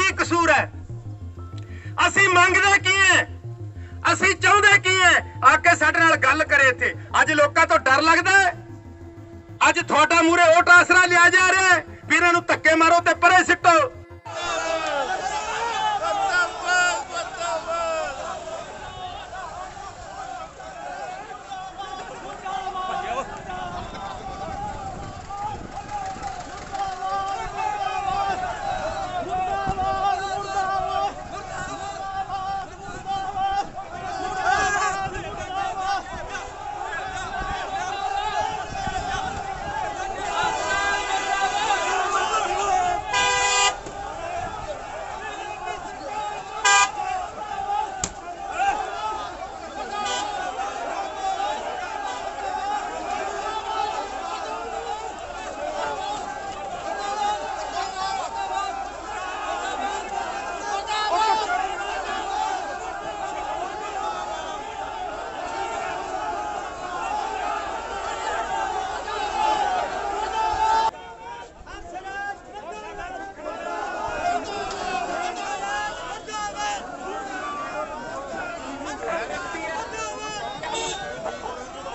ਕੀ ਕਸੂਰ ਹੈ? ਅਸੀਂ ਮੰਗਦੇ ਕੀ ਹੈ? ਅਸੀਂ ਚਾਹੁੰਦੇ ਕੀ ਹੈ? ਆ ਕੇ ਸਾਡੇ ਨਾਲ ਗੱਲ ਕਰੇ ਇੱਥੇ। ਅੱਜ ਲੋਕਾਂ ਤੋਂ ਡਰ ਲੱਗਦਾ ਹੈ? ਅੱਜ ਤੁਹਾਡਾ ਮੂਰੇ ਉਹ ਆਸਰਾ ਲਿਆ ਜਾ ਰਿਹਾ ਹੈ? ਵੀ ਇਹਨਾਂ ਨੂੰ ਧੱਕੇ ਮਾਰੋ ਤੇ ਪਰੇ ਸਿੱਟੋ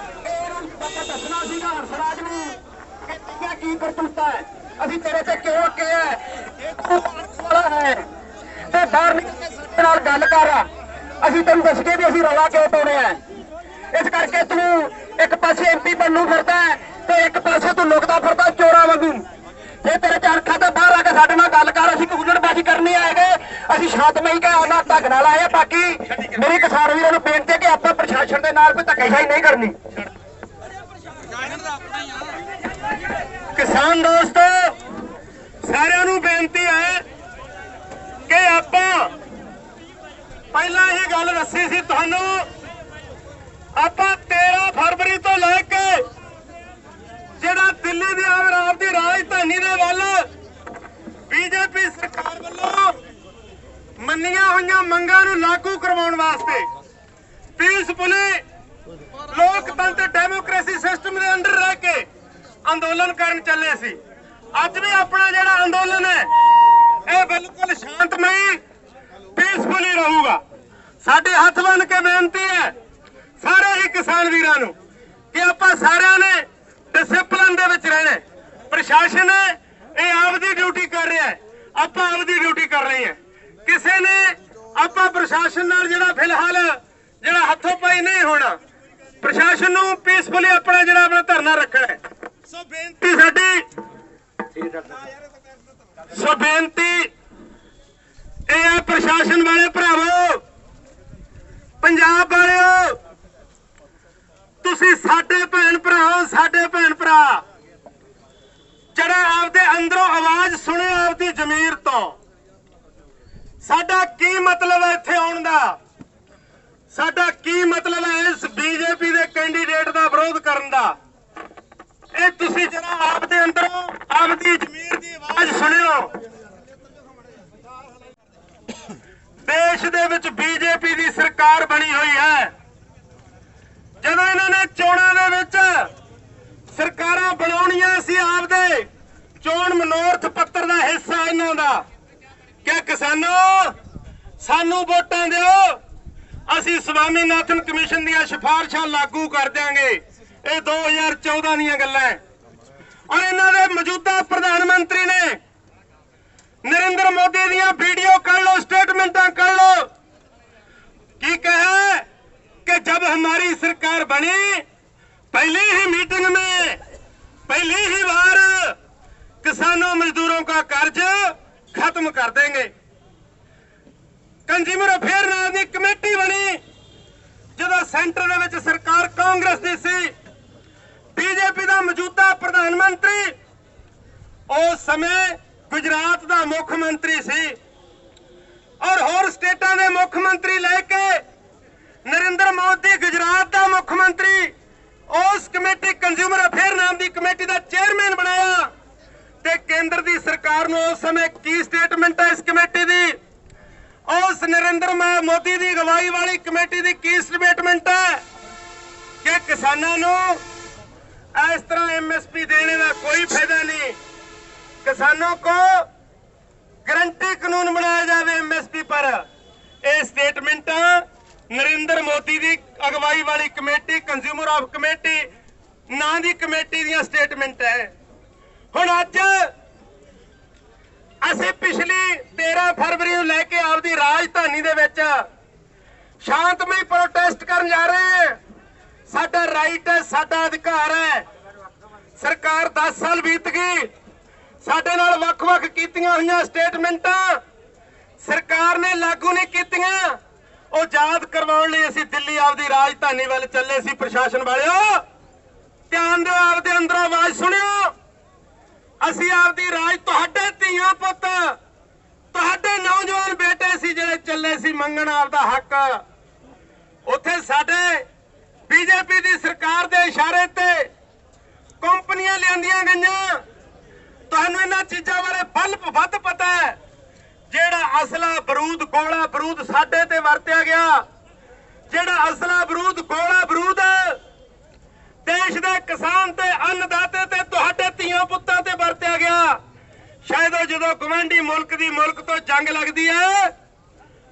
ਦੱਸਣਾ ਸੀਗਾ ਹਰਸਰਾਜ ਨੂੰ ਕਿ ਤੀਆਂ ਕੀ ਕਰਤੂਤਾ ਹੈ ਅਸੀਂ ਤੇਰੇ ਤੇ ਕਿਉਂ ਅੱਕੇ ਹੈ ਇਹ ਤੂੰ ਮਾਰਨ ਵਾਲਾ ਹੈ ਤੇ ਬਾਹਰ ਨਿਕਲ ਕੇ ਸਾਡੇ ਨਾਲ ਗੱਲ ਕਰ ਅਸੀਂ ਤੈਨੂੰ ਦੱਸ ਕੇ ਵੀ ਅਸੀਂ ਰੌਲਾ ਕਿਉਂ ਪਾਉਣੇ ਆ ਇਸ ਕਰਕੇ ਤੂੰ ਇੱਕ ਪਾਸੇ ਐਮਪੀ ਬਣਨੂ ਫਿਰਦਾ ਤੇ ਇੱਕ ਪਾਸੇ ਤੂੰ ਲੁਕਦਾ ਫਿਰਦਾ ਚੋਰਾਂ ਵਾਂਗੂ। ਜੇ ਤੇਰੇ ਚਾਰ ਖਾਤੇ ਬਾਹਰ ਆ ਕੇ ਸਾਡੇ ਨਾਲ ਗੱਲ ਕਰ, ਅਸੀਂ ਕੁਗਲੜਬਾਜ਼ੀ ਕਰਨੀ ਆਏਗੇ ਅਸੀਂ ਸ਼ਾਂਤਮਈ ਕੇ ਉਹਨਾਂ ਢੰਗ ਨਾਲ ਆਏ ਬਾਕੀ ਮੇਰੀ ਕਿਸਾਨ ਵੀਰਾਂ ਨੂੰ ਬੇਨਤੀ ਹੈ ਕਿ ਆਪਾਂ ਪ੍ਰਸ਼ਾਸਨ ਦੇ ਨਾਲ ਕੋਈ ਧੱਕੇਸ਼ਾਹੀ ਨਹੀਂ ਕਰਨੀ। ਕਿਸਾਨ ਦੋਸਤੋ, ਸਾਰਿਆਂ ਨੂੰ ਬੇਨਤੀ ਹੈ ਕਿ ਆਪਾਂ ਪਹਿਲਾਂ ਇਹ ਗੱਲ ਦੱਸੀ ਸੀ ਤੁਹਾਨੂੰ, ਆਪਾਂ 13 ਫਰਵਰੀ ਤੋਂ ਲੈ ਕੇ ਜਿਹੜਾ ਦਿੱਲੀ ਦੀ ਆਮ ਦੀ ਰਾਜਧਾਨੀ ਦੇ ਵੱਲ ਬੀਜੇਪੀ ਸਰਕਾਰ ਵੱਲੋਂ ਮੰਨੀਆਂ ਹੋਈਆਂ ਮੰਗਾਂ ਨੂੰ ਲਾਗੂ ਕਰਵਾਉਣ ਵਾਸਤੇ ਪੀਸਫੁਲੀ ਲੋਕਤੰਤਰ ਡੈਮੋਕ੍ਰੇਸੀ ਸਿਸਟਮ ਦੇ ਅੰਦਰ ਰਹਿ ਕੇ ਅੰਦੋਲਨ ਕਰਨ ਚੱਲੇ ਸੀ। ਅੱਜ ਵੀ ਆਪਣਾ ਜਿਹੜਾ ਅੰਦੋਲਨ ਹੈ, ਇਹ ਬਿਲਕੁਲ ਸ਼ਾਂਤਮਈ ਪੀਸਫੁਲੀ ਰਹੂਗਾ। ਸਾਡੇ ਹੱਥ ਬੰਨ ਕੇ ਬੇਨਤੀ ਹੈ ਸਾਰੇ ਹੀ ਕਿਸਾਨ ਵੀਰਾਂ ਨੂੰ ਕਿ ਆਪਾਂ ਸਾਰਿਆਂ ਨੇ ਡਿਸਪਲਿਨ ਦੇ ਵਿੱਚ ਰਹਿਣਾ। ਪ੍ਰਸ਼ਾਸਨ ਇਹ ਆਪਦੀ ਡਿਊਟੀ ਕਰ ਰਿਹਾ ਹੈ। ਆਪਾਂ ਆਪਦੀ ਡਿਊਟੀ ਕਰ ਰਹੇ ਹਾਂ। ਕਿਸੇ ਨੇ ਆਪਾਂ ਪ੍ਰਸ਼ਾਸਨ ਨਾਲ ਜਿਹੜਾ ਫਿਲਹਾਲ ਜਿਹੜਾ ਹੱਥੋਂ ਪਾਈ ਨਹੀਂ ਹੋਣਾ ਪ੍ਰਸ਼ਾਸਨ ਨੂੰ ਪੀਸਫੁਲੀ ਆਪਣਾ ਜਿਹੜਾ ਆਪਣਾ ਧਰਨਾ ਰੱਖਣਾ ਹੈ। ਸੋ ਬੇਨਤੀ ਸਾਡੀ ਸੋ ਬੇਨਤੀ ਇਹ ਹੈ ਪ੍ਰਸ਼ਾਸਨ ਵਾਲੇ ਭਰਾਵੋ ਪੰਜਾਬ ਵਾਲਿਓ, ਤੁਸੀਂ ਸਾਡੇ ਭੈਣ ਭਰਾ ਹੋ, ਸਾਡੇ ਭੈਣ ਭਰਾ। ਜਿਹੜਾ ਆਪਦੇ ਅੰਦਰੋਂ ਆਵਾਜ਼ ਸੁਣੇ ਆਪਦੀ ਜ਼ਮੀਰ ਤੋਂ। ਸਾਡਾ ਕੀ ਮਤਲਬ ਹੈ ਇੱਥੇ ਆਉਣ ਦਾ? ਸਾਡਾ ਕੀ ਮਤਲਬ ਹੈ ਇਸ ਬੀਜੇਪੀ ਦੇ ਕੈਂਡੀਡੇਟ ਦਾ ਵਿਰੋਧ ਕਰਨ ਦਾ? ਇਹ ਤੁਸੀਂ ਜਰਾ ਆਪਦੇ ਅੰਦਰੋਂ ਆਪਦੀ ਜ਼ਮੀਰ ਦੀ ਆਵਾਜ਼ ਸੁਣਿਓ। ਦੇਸ਼ ਦੇ ਵਿੱਚ ਬੀਜੇਪੀ ਦੀ ਸਰਕਾਰ ਬਣੀ ਹੋਈ ਹੈ। ਜਦੋਂ ਇਹਨਾਂ ਨੇ ਚੋਣਾਂ ਦੇ ਵਿੱਚ ਸਰਕਾਰਾਂ ਬਣਾਉਣੀਆਂ ਸੀ ਆਪਦੇ, ਚੋਣ ਮਨੋਰਥ ਪੱਤਰ ਦਾ ਹਿੱਸਾ ਇਹਨਾਂ ਦਾ। ਕਿ ਕਿਸਾਨੋ, ਸਾਨੂੰ ਵੋਟਾਂ ਦਿਓ। ਅਸੀਂ ਸਵਾਮੀਨਾਥਨ ਕਮਿਸ਼ਨ ਦੀਆਂ ਸਿਫਾਰਸ਼ਾਂ ਲਾਗੂ ਕਰ ਦਿਆਂਗੇ। ਇਹ 2014 ਦੀਆਂ ਗੱਲਾਂ ਔਰ ਇਹਨਾਂ ਦੇ ਮੌਜੂਦਾ ਪ੍ਰਧਾਨ ਮੰਤਰੀ ਨੇ ਨਰਿੰਦਰ ਮੋਦੀ ਦੀਆਂ ਵੀਡੀਓ ਕਾਲ ਕਰ ਦੇਂਗੇ ਕੰਜ਼ਿਊਮਰ ਅਫੇਅਰ ਨਾਲ ਦੀ ਕਮੇਟੀ ਬਣੀ, ਜਦੋਂ ਸੈਂਟਰ ਦੇ ਵਿੱਚ ਸਰਕਾਰ ਕਾਂਗਰਸ ਦੀ ਸੀ, ਬੀਜੇਪੀ ਦਾ ਮੌਜੂਦਾ ਪ੍ਰਧਾਨ ਮੰਤਰੀ ਉਸ ਸਮੇਂ ਗੁਜਰਾਤ ਦਾ ਮੁੱਖ ਮੰਤਰੀ ਸੀ। ਔਰ ਹੋਰ ਸਟੇਟਾਂ ਦੇ ਮੁੱਖ ਮੰਤਰੀ ਲੈ ਕੇ ਨਰਿੰਦਰ ਮੋਦੀ ਗੁਜਰਾਤ ਦਾ ਮੁੱਖ ਮੰਤਰੀ, ਉਸ ਕਮੇਟੀ ਕੰਜ਼ਿਊਮਰ ਅਫੇਅਰ ਨਾਮ ਦੀ ਕਮੇਟੀ ਦਾ ਚੇਅਰਮੈਨ ਬਣਾਇਆ। ਤੇ ਕੇਂਦਰ ਦੀ ਸਰਕਾਰ ਨੂੰ ਉਸ ਸਮੇਂ ਕੀ ਸਟੇਟਮੈਂਟ ਹੈ ਇਸ ਕਮੇਟੀ ਦੀ? ਉਸ ਨਰਿੰਦਰ ਮੋਦੀ ਦੀ ਅਗਵਾਈ ਵਾਲੀ ਕਮੇਟੀ ਦੀ ਕੀ ਸਟੇਟਮੈਂਟ ਹੈ ਕਿ ਕਿਸਾਨਾਂ ਨੂੰ ਇਸ ਤਰ੍ਹਾਂ ਐਮਐਸਪੀ ਦੇਣੇ ਦਾ ਕੋਈ ਫਾਇਦਾ ਨਹੀਂ। ਕਿਸਾਨਾਂ को ਗਰੰਟੀ ਕਾਨੂੰਨ ਬਣਾਇਆ ਜਾਵੇ ਐਮਐਸਪੀ ਪਰ। ਇਹ ਸਟੇਟਮੈਂਟਾਂ ਨਰਿੰਦਰ ਮੋਦੀ ਦੀ ਅਗਵਾਈ ਵਾਲੀ ਕਮੇਟੀ ਕੰਜ਼ਿਊਮਰ ਆਫ ਕਮੇਟੀ, ਨਾਂ ਦੀ ਕਮੇਟੀ ਦੀਆਂ ਸਟੇਟਮੈਂਟ ਹੈ ਹੁਣ ਅੱਜ ਅਸੀਂ ਪਿਛਲੀ 13 ਫਰਵਰੀ ਨੂੰ ਲੈ ਕੇ ਆਪਦੀ ਰਾਜਧਾਨੀ ਦੇ ਵਿੱਚ ਸ਼ਾਂਤਮਈ ਪ੍ਰੋਟੈਸਟ ਕਰਨ ਜਾ ਰਹੇ ਹਾਂ। ਸਾਡਾ ਰਾਈਟ ਹੈ, ਸਾਡਾ ਅਧਿਕਾਰ ਹੈ। ਸਰਕਾਰ 10 ਸਾਲ ਬੀਤ ਗਈ। ਸਾਡੇ ਨਾਲ ਵੱਖ-ਵੱਖ ਕੀਤੀਆਂ ਹੋਈਆਂ ਸਟੇਟਮੈਂਟਾਂ ਸਰਕਾਰ ਨੇ ਲਾਗੂ ਨਹੀਂ ਕੀਤੀਆਂ। ਉਹ ਯਾਦ ਕਰਵਾਉਣ ਲਈ ਅਸੀਂ ਦਿੱਲੀ ਆਪਦੀ ਰਾਜਧਾਨੀ ਵੱਲ ਚੱਲੇ ਸੀ, ਪ੍ਰਸ਼ਾਸਨ ਵਾਲਿਓ। ਧਿਆਨ ਦਿਓ, ਆਪਦੇ ਅੰਦਰੋਂ ਆਵਾਜ਼ ਸੁਣਿਓ। ਅਸੀਂ ਆਪਦੀ ਰਾਜ ਤੁਹਾਡੇ ਧੀਆਂ ਪੁੱਤ, ਤੁਹਾਡੇ ਨੌਜਵਾਨ ਬੇਟੇ ਸੀ ਜਿਹੜੇ ਚੱਲੇ ਸੀ ਮੰਗਣ ਆਪਦਾ ਹੱਕ। ਉੱਥੇ ਸਾਡੇ ਬੀਜੇਪੀ ਦੀ ਸਰਕਾਰ ਦੇ ਇਸ਼ਾਰੇ ਤੇ ਕੰਪਨੀਆਂ ਲਿਆਂਦੀਆਂ ਗਈਆਂ। ਤੁਹਾਨੂੰ ਇਹਨਾਂ ਚੀਜ਼ਾਂ ਬਾਰੇ ਬਲਬ ਵੱਧ ਪਤਾ ਹੈ। ਜਿਹੜਾ ਅਸਲਾ ਬਰੂਦ, ਗੋਲਾ ਬਰੂਦ ਸਾਡੇ ਤੇ ਵਰਤਿਆ ਗਿਆ। ਜਿਹੜਾ ਅਸਲਾ ਬਰੂਦ, ਗੋਲਾ ਬਰੂਦ ਦੇਸ਼ ਦੇ ਕਿਸਾਨ ਤੇ ਅੰਨਦਾਤੇ ਤੇ ਤੁਹਾਡੇ ਧੀਆਂ ਪੁੱਤਾਂ ਤੇ ਵਰਤਿਆ ਗਿਆ। ਸ਼ਾਇਦ ਉਹ ਜਦੋਂ ਗਵੰਡੀ ਮੁਲਕ ਦੀ ਮੁਲਕ ਤੋਂ ਜੰਗ ਲੱਗਦੀ ਹੈ,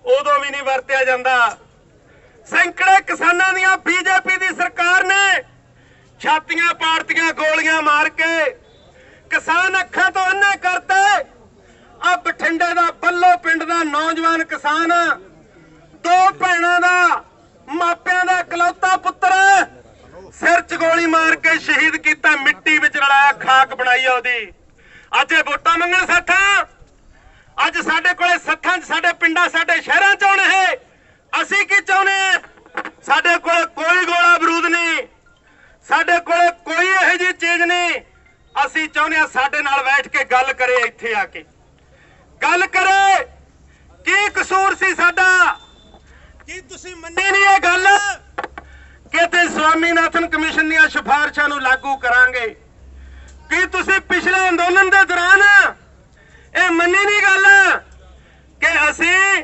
ਉਦੋਂ ਵੀ ਨਹੀਂ ਵਰਤਿਆ ਜਾਂਦਾ। ਸੈਂਕੜੇ ਕਿਸਾਨਾਂ ਦੀਆਂ ਬੀਜੇਪੀ ਦੀ ਸਰਕਾਰ ਨੇ ਛਾਤੀਆਂ ਪਾੜਤੀਆਂ, ਗੋਲੀਆਂ ਮਾਰ ਕੇ ਕਿਸਾਨ ਅੱਖਾਂ ਤੋਂ ਅੰਨੇ ਕਰਤੇ। ਆ ਬਠਿੰਡੇ ਦਾ ਬੱਲੋ ਪਿੰਡ ਦਾ ਨੌਜਵਾਨ ਕਿਸਾਨ, ਦੋ ਭੈਣਾਂ ਦਾ, ਮਾਪਿਆਂ ਦਾ ਇਕਲੌਤਾ ਪੁੱਤਰ ਸਿਰ 'ਚ ਗੋਲੀ ਮਾਰ ਕੇ ਸ਼ਹੀਦ ਕੀਤਾ, ਮਿੱਟੀ ਵਿੱਚ ਰਲਾਇਆ, ਖਾਕ ਬਣਾਈ ਆ ਉਹਦੀ। ਅੱਜ ਇਹ ਵੋਟਾਂ ਮੰਗਣ ਸੱਥਾਂ? ਅੱਜ ਸਾਡੇ ਕੋਲੇ ਸੱਥਾਂ 'ਚ ਸਾਡੇ ਪਿੰਡਾਂ, ਸਾਡੇ ਸ਼ਹਿਰਾਂ 'ਚ ਆਉਣੇ ਹੈ। ਅਸੀਂ ਕੀ ਚਾਹੁੰਦੇ ਸਾਡੇ ਕੋਲ ਕੋਈ ਗੋਲਾ ਬਰੂਦ ਨਹੀਂ। ਸਾਡੇ ਕੋਲ ਕੋਈ ਇਹੋ ਜਿਹੀ ਚੀਜ਼ ਨਹੀਂ। ਅਸੀਂ ਚਾਹੁੰਦੇ ਹਾਂ ਸਾਡੇ ਨਾਲ ਬੈਠ ਕੇ ਗੱਲ ਕਰੇ ਇੱਥੇ ਆ ਕੇ। ਗੱਲ ਕਰੇ? ਕੀ ਕਸੂਰ ਸੀ ਸਾਡਾ? ਕੀ ਤੁਸੀਂ ਮੰਨੀ ਨਹੀਂ ਇਹ ਗੱਲ? ਕਿ ਸਵਾਮੀਨਾਥਨ ਕਮਿਸ਼ਨ ਦੀਆਂ ਸਿਫਾਰਸ਼ਾਂ ਨੂੰ ਲਾਗੂ ਕਰਾਂਗੇ। ਕੀ ਤੁਸੀਂ ਪਿਛਲੇ ਅੰਦੋਲਨ ਦੇ ਦੌਰਾਨ ਇਹ ਮੰਨੀ ਨਹੀਂ ਗੱਲ ਕਿ ਅਸੀਂ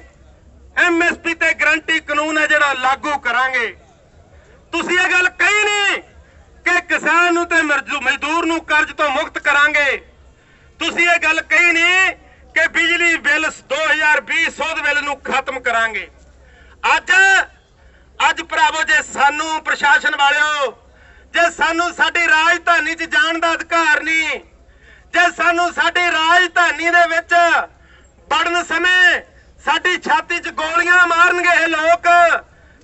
ਐਮਐਸਪੀ ਤੇ ਗਰੰਟੀ ਕਾਨੂੰਨ ਹੈ ਜਿਹੜਾ ਲਾਗੂ ਕਰਾਂਗੇ? ਤੁਸੀਂ ਇਹ ਗੱਲ ਕਹੀ ਨਹੀਂ ਕਿ ਕਿਸਾਨ ਨੂੰ ਤੇ ਮਜ਼ਦੂਰ ਨੂੰ ਕਰਜ਼ ਤੋਂ ਮੁਕਤ ਕਰਾਂਗੇ। ਤੁਸੀਂ ਇਹ ਗੱਲ ਕਹੀ ਨਹੀਂ ਕਿ ਬਿਜਲੀ ਬਿੱਲ 2020 ਸੋਧ ਬਿੱਲ ਨੂੰ ਖਤਮ ਕਰਾਂਗੇ। ਅੱਜ ਅੱਜ ਭਰਾਵੋ, ਜੇ ਸਾਨੂੰ ਪ੍ਰਸ਼ਾਸਨ ਵਾਲਿਓ, ਜੇ ਸਾਨੂੰ ਸਾਡੀ ਰਾਜਧਾਨੀ 'ਚ ਜਾਣ ਦਾ ਅਧਿਕਾਰ ਨਹੀਂ, ਜੇ ਸਾਨੂੰ ਸਾਡੀ ਰਾਜਧਾਨੀ ਦੇ ਵਿੱਚ ਵੜਨ ਸਮੇਂ ਸਾਡੀ ਛਾਤੀ 'ਚ ਗੋਲੀਆਂ ਮਾਰਨਗੇ ਇਹ ਲੋਕ,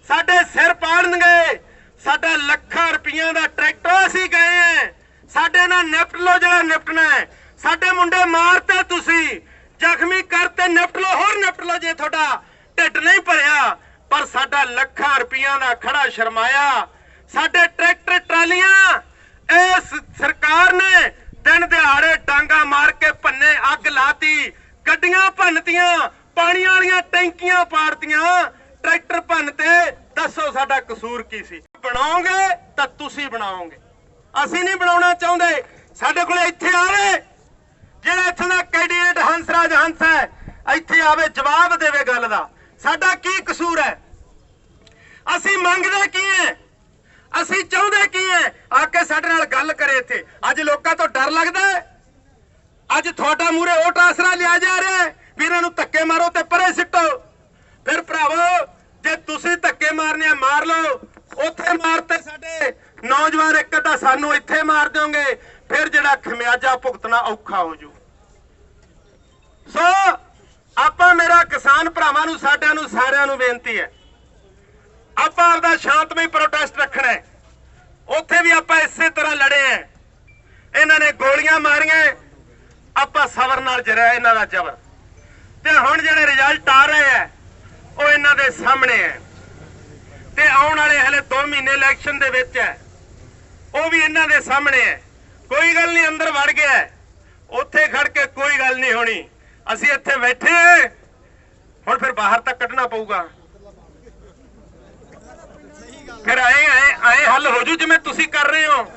ਸਾਡੇ ਸਿਰ ਪਾੜਨਗੇ, ਸਾਡਾ ਲੱਖਾਂ ਰੁਪਈਆਂ ਦਾ ਟਰੈਕਟਰ ਅਸੀਂ ਗਏ ਐ ਸਾਡੇ ਨਾਲ ਨਿਪਟ ਲੋ ਜਿਹੜਾ ਨਿਪਟਣਾ ਹੈ। ਸਾਡੇ ਮੁੰਡੇ ਮਾਰਤੇ ਤੁਸੀਂ, ਜ਼ਖਮੀ ਕਰਤੇ, ਨਿਪਟ ਲੋ ਹੋਰ ਨਿਪਟ ਲੋ ਜੇ ਤੁਹਾਡਾ ਢਿੱਡ ਨਹੀਂ ਭਰਿਆ। ਪਰ ਸਾਡਾ ਲੱਖਾਂ ਰੁਪਈਆਂ ਦਾ ਖੜਾ ਸ਼ਰਮਾਇਆ। ਸਾਡੇ ਟਰੈਕਟਰ ਟਰਾਲੀਆਂ, ਇਸ ਸਰਕਾਰ ਨੇ ਦਿਨ ਦਿਹਾੜੇ ਡਾਂਗਾ ਮਾਰ ਕੇ ਪੰਨੇ ਅੱਗ ਲਾਤੀ, ਗੱਡੀਆਂ ਭੰਨਤੀਆਂ, ਪਾਣੀ ਵਾਲੀਆਂ ਟੈਂਕੀਆਂ ਪਾੜਤੀਆਂ। ਟਰੈਕਟਰ ਭੰਨ ਤੇ ਦੱਸੋ ਸਾਡਾ ਕਸੂਰ ਕੀ ਸੀ? ਬਣਾਓਗੇ ਤਾਂ ਤੁਸੀਂ ਬਣਾਓਗੇ। ਅਸੀਂ ਨਹੀਂ ਬਣਾਉਣਾ ਚਾਹੁੰਦੇ। ਸਾਡੇ ਕੋਲ ਇੱਥੇ ਆਵੇ। ਜਿਹੜਾ ਇੱਥੋਂ ਦਾ ਕੈਂਡੀਡੇਟ ਹੰਸਰਾਜ ਹੰਸ ਹੈ, ਇੱਥੇ ਆਵੇ, ਜਵਾਬ ਦੇਵੇ ਗੱਲ ਦਾ। ਸਾਡਾ ਕੀ ਕਸੂਰ ਹੈ? ਅਸੀਂ ਮੰਗਦੇ ਕੀ ਹੈ ਅਸੀਂ ਚਾਹੁੰਦੇ ਕੀ ਹੈ ਆ ਕੇ ਸਾਡੇ ਨਾਲ ਗੱਲ ਕਰੇ ਇੱਥੇ। ਅੱਜ ਲੋਕਾਂ ਤੋਂ ਡਰ ਲੱਗਦਾ ਹੈ ਅੱਜ ਤੁਹਾਡਾ ਮੂਰੇ ਉਹ ਆਸਰਾ ਲਿਆ ਜਾ ਰਿਹਾ ਹੈ ਵੀ ਇਹਨਾਂ ਨੂੰ ਧੱਕੇ ਮਾਰੋ ਤੇ ਪਰੇ ਸਿੱਟੋ। ਫਿਰ ਭਰਾਵੋ, ਜੇ ਤੁਸੀਂ ਧੱਕੇ ਮਾਰਨੇ ਆ ਮਾਰ ਲਓ, ਉੱਥੇ ਮਾਰਤੇ ਸਾਡੇ ਨੌਜਵਾਨ ਇੱਕ ਤਾਂ ਸਾਨੂੰ ਇੱਥੇ ਮਾਰ ਦਿਓਗੇ, ਫਿਰ ਜਿਹੜਾ ਖਮਿਆਜਾ ਭੁਗਤਣਾ ਔਖਾ ਹੋ ਜੂ। ਸੋ, ਆਪਾਂ ਮੇਰਾ ਕਿਸਾਨ ਭਰਾਵਾਂ ਨੂੰ, ਸਾਡਿਆਂ ਨੂੰ, ਸਾਰਿਆਂ ਨੂੰ ਬੇਨਤੀ ਹੈ ਆਪਾਂ ਆਪਦਾ ਸ਼ਾਂਤਮਈ ਪ੍ਰੋਟੈਸਟ ਰੱਖਣਾ ਹੈ। ਉੱਥੇ ਵੀ ਆਪਾਂ ਇਸੇ ਤਰ੍ਹਾਂ ਲੜੇ ਆ ਇਹਨਾਂ ਨੇ ਗੋਲੀਆਂ ਮਾਰੀਆਂ ਆਪਾਂ ਸਬਰ ਨਾਲ ਜਰਿਆ ਇਹਨਾਂ ਦਾ ਜ਼ਬਰ। ਤੇ ਹੁਣ ਜਿਹੜੇ ਰਿਜ਼ਲਟ ਆ ਰਹੇ ਆ ਉਹ ਇਹਨਾਂ ਦੇ ਸਾਹਮਣੇ ਹੈ। ਤੇ ਆਉਣ ਵਾਲੇ ਹਲੇ 2 ਮਹੀਨੇ ਇਲੈਕਸ਼ਨ ਦੇ ਵਿੱਚ ਹੈ। ਉਹ ਵੀ ਇਹਨਾਂ ਦੇ ਸਾਹਮਣੇ ਹੈ। ਕੋਈ ਗੱਲ ਨਹੀਂ, ਅੰਦਰ ਵੜ ਗਿਆ ਉੱਥੇ ਖੜ ਕੇ ਕੋਈ ਗੱਲ ਨਹੀਂ ਹੋਣੀ। ਅਸੀਂ ਇੱਥੇ ਬੈਠੇ ਹਾਂ। ਹੁਣ ਫਿਰ ਬਾਹਰ ਤੱਕ ਕੱਢਣਾ ਪਊਗਾ। ਫਿਰ ਆਏ ਆਏ ਆਏ, ਹੱਲ ਹੋ ਜੂ ਜਿਵੇਂ ਤੁਸੀਂ ਕਰ ਰਹੇ ਹੋ।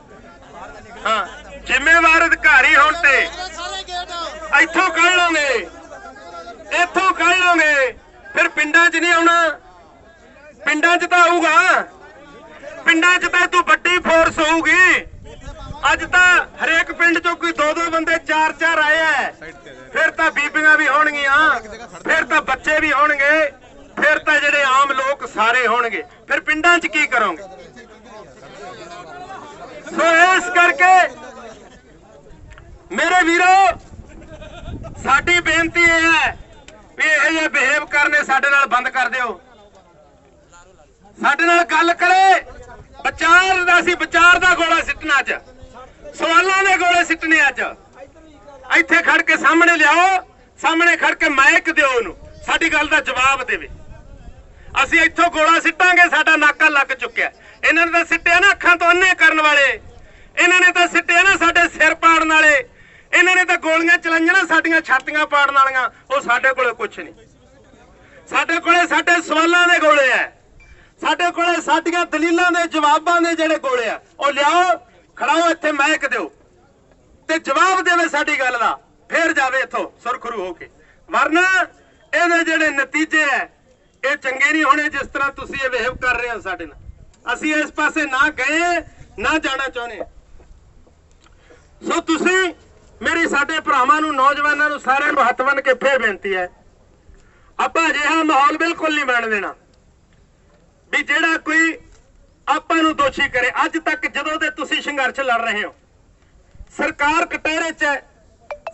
ਹਾਂ, ਜ਼ਿੰਮੇਵਾਰ ਅਧਿਕਾਰੀ ਹੋਣ ਤੇ। ਇੱਥੋਂ ਕੱਢ ਲਓਗੇ। ਇੱਥੋਂ ਕੱਢ ਲਓਗੇ। ਫਿਰ ਪਿੰਡਾਂ 'ਚ ਨਹੀਂ ਆਉਣਾ। ਪਿੰਡਾਂ 'ਚ ਤਾਂ ਆਊਗਾ। ਪਿੰਡਾਂ 'ਚ ਤਾਂ ਤੂੰ ਵੱਡੀ ਫੋਰਸ ਹੋਊਗੀ। ਅੱਜ ਤਾਂ ਹਰੇਕ ਪਿੰਡ 'ਚੋਂ ਕੋਈ ਦੋ ਦੋ ਬੰਦੇ ਚਾਰ ਚਾਰ ਆਏ ਐ। ਫਿਰ ਤਾਂ ਬੀਬੀਆਂ ਵੀ ਹੋਣਗੀਆਂ। ਫਿਰ ਤਾਂ ਬੱਚੇ ਵੀ ਹੋਣਗੇ। ਫਿਰ ਤਾਂ ਜਿਹੜੇ ਆਮ ਲੋਕ ਸਾਰੇ ਹੋਣਗੇ, ਫਿਰ ਪਿੰਡਾਂ 'ਚ ਕੀ ਕਰੋਗੇ? ਸੋ ਇਸ ਕਰਕੇ ਮੇਰੇ ਵੀਰੋ, ਸਾਡੀ ਬੇਨਤੀ ਇਹ ਹੈ ਵੀ ਇਹ ਜਿਹੇ ਬਿਹੇਵ ਕਰਨੇ ਸਾਡੇ ਨਾਲ ਬੰਦ ਕਰ ਦਿਓ। ਸਾਡੇ ਨਾਲ ਗੱਲ ਕਰੇ, ਵਿਚਾਰ ਦਾ ਸੀ ਵਿਚਾਰ ਦਾ ਗੋਲਾ ਸਿੱਟਣਾ ਅੱਜ। ਸਵਾਲਾਂ ਦੇ ਗੋਲੇ ਸਿੱਟਣੇ ਅੱਜ। ਇੱਥੇ ਖੜ ਕੇ ਸਾਹਮਣੇ ਲਿਆਓ, ਸਾਹਮਣੇ ਖੜ ਕੇ ਮਾਈਕ ਦਿਓ ਉਹਨੂੰ। ਸਾਡੀ ਗੱਲ ਦਾ ਜਵਾਬ ਦੇਵੇ। ਅਸੀਂ ਇੱਥੋਂ ਗੋਲਾ ਸਿੱਟਾਂਗੇ, ਸਾਡਾ ਨਾਕਾ ਲੱਗ ਚੁੱਕਿਆ। ਇਹਨਾਂ ਨੇ ਤਾਂ ਸਿੱਟਿਆ ਨਾ ਅੱਖਾਂ ਤੋਂ ਅੰਨੇ ਕਰਨ ਵਾਲੇ। ਇਹਨਾਂ ਨੇ ਤਾਂ ਸਿੱਟਿਆ ਨਾ ਸਾਡੇ ਸਿਰ ਪਾੜਨ ਵਾਲੇ। ਇਹਨਾਂ ਨੇ ਤਾਂ ਗੋਲੀਆਂ ਚਲਾਈਆਂ ਨਾ ਸਾਡੀਆਂ ਛਾਤੀਆਂ ਪਾੜਨ ਵਾਲੀਆਂ। ਉਹ ਸਾਡੇ ਕੋਲੇ ਕੁਝ ਨਹੀਂ। ਸਾਡੇ ਕੋਲੇ ਸਾਡੇ ਸਵਾਲਾਂ ਦੇ ਗੋਲੇ ਐ। ਸਾਡੇ ਕੋਲੇ ਸਾਡੀਆਂ ਦਲੀਲਾਂ ਦੇ ਜਵਾਬਾਂ ਦੇ ਜਿਹੜੇ ਗੋਲੇ ਆ, ਉਹ ਲਿਆਓ, ਖੜਾਓ ਇੱਥੇ ਮਹਿਕ ਦਿਓ। ਤੇ ਜਵਾਬ ਦੇਵੇ ਸਾਡੀ ਗੱਲ ਦਾ। ਫੇਰ ਜਾਵੇ ਇੱਥੋਂ ਸੁਰਖਰੂ ਹੋ ਕੇ। ਵਰਨਾ ਇਹਦੇ ਜਿਹੜੇ ਨਤੀਜੇ ਐ ਇਹ ਚੰਗੇ ਨਹੀਂ ਹੋਣੇ ਜਿਸ ਤਰ੍ਹਾਂ ਤੁਸੀਂ ਇਹ ਬਿਹੇਵ ਕਰ ਰਹੇ ਹੋ ਸਾਡੇ ਨਾਲ। ਅਸੀਂ ਇਸ ਪਾਸੇ ਨਾ ਗਏ, ਨਾ ਜਾਣਾ ਚਾਹੁੰਦੇ ਸੋ ਤੁਸੀਂ ਮੇਰੀ ਸਾਡੇ ਭਰਾਵਾਂ ਨੂੰ, ਨੌਜਵਾਨਾਂ ਨੂੰ ਸਾਰਿਆਂ ਨੂੰ ਹੱਥ ਬੰਨ ਕੇ ਫੇਰ ਬੇਨਤੀ ਹੈ, ਆਪਾਂ ਅਜਿਹਾ ਮਾਹੌਲ ਬਿਲਕੁਲ ਨਹੀਂ ਬਣ ਦੇਣਾ ਵੀ ਜਿਹੜਾ ਕੋਈ ਆਪਾਂ ਨੂੰ ਦੋਸ਼ੀ ਕਰੇ। ਅੱਜ ਤੱਕ ਜਦੋਂ ਦੇ ਤੁਸੀਂ ਸੰਘਰਸ਼ ਲੜ ਰਹੇ ਹੋ, ਸਰਕਾਰ ਕਟਹਿਰੇ 'ਚ ਹੈ,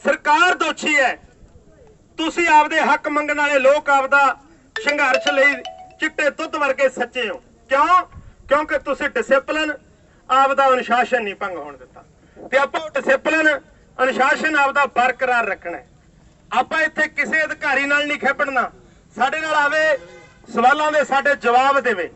ਸਰਕਾਰ ਦੋਸ਼ੀ ਹੈ। ਤੁਸੀਂ ਆਪਦੇ ਹੱਕ ਮੰਗਣ ਵਾਲੇ ਲੋਕ ਆਪਦਾ ਸੰਘਰਸ਼ ਲਈ ਚਿੱਟੇ ਦੁੱਧ ਵਰਗੇ ਸੱਚੇ ਹੋ। ਕਿਉਂ? ਕਿਉਂਕਿ ਤੁਸੀਂ ਡਿਸਪਲਿਨ ਆਪਦਾ ਅਨੁਸ਼ਾਸਨ ਨਹੀਂ ਭੰਗ ਹੋਣ ਦਿੱਤਾ। ਤੇ ਆਪਾਂ ਡਿਸਪਲਿਨ ਅਨੁਸ਼ਾਸਨ ਆਪਦਾ ਬਰਕਰਾਰ ਰੱਖਣਾ ਆਪਾਂ ਇੱਥੇ ਕਿਸੇ ਅਧਿਕਾਰੀ ਨਾਲ ਨਹੀਂ ਖੇਪੜਨਾ ਸਾਡੇ ਨਾਲ ਆਵੇ, ਸਵਾਲਾਂ ਦੇ ਸਾਡੇ ਜਵਾਬ ਦੇਵੇ।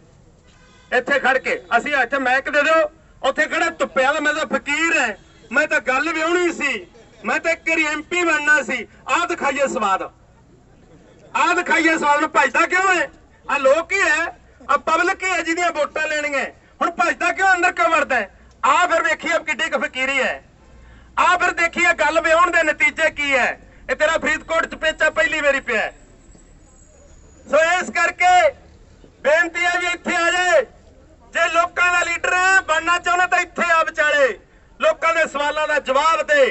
ਇੱਥੇ ਖੜ ਕੇ ਅਸੀਂ ਇੱਥੇ ਮੈਕ ਦੇ ਦਿਓ। ਉੱਥੇ ਕਿਹੜਾ ਧੁੱਪਿਆ ਦਾ ਮੈਂ ਤਾਂ ਫਕੀਰ ਹੈ। ਮੈਂ ਤਾਂ ਗੱਲ ਵਿਆਹਣੀ ਸੀ। ਮੈਂ ਤਾਂ ਇੱਕ ਵਾਰੀ ਐਮਪੀ ਬਣਨਾ ਸੀ। ਆਹ ਦਿਖਾਈਏ ਸਵਾਦ। ਆਹ ਦਿਖਾਈਏ ਸਵਾਲ ਨੂੰ, ਭਜਦਾ ਕਿਉਂ ਹੈ ਆ ਲੋਕ ਹੀ ਹੈ ਆ ਪਬਲਿਕ ਹੀ ਹੈ ਜਿਹਦੀਆਂ ਵੋਟਾਂ ਲੈਣੀਆਂ ਹੁਣ ਭਜਦਾ ਕਿਉਂ ਅੰਦਰ ਕਿਉਂ ਵੜਦਾ ਹੈ ਆ ਫਿਰ ਵੇਖੀਏ ਅਬ ਕਿੱਡੀ ਕੁ ਫਕੀਰੀ ਹੈ ਆ ਫਿਰ ਦੇਖੀਏ ਗੱਲ ਵਿਆਹਣ ਦੇ ਨਤੀਜੇ ਕੀ ਹੈ ਇਹ ਤੇਰਾ ਫਰੀਦਕੋਟ ਚ ਪੇਚਾ ਪਹਿਲੀ ਵਾਰੀ ਪਿਆ ਸੋ ਇਸ ਕਰਕੇ ਬੇਨਤੀ ਹੈ ਵੀ ਇੱਥੇ ਆ ਜਾਏ। ਜੇ ਲੋਕਾਂ ਦਾ ਲੀਡਰ ਬਣਨਾ ਚਾਹੁੰਦਾ ਤਾਂ ਇੱਥੇ ਆ ਵਿਚਾਲੇ। ਲੋਕਾਂ ਦੇ ਸਵਾਲਾਂ ਦਾ ਜਵਾਬ ਦੇ।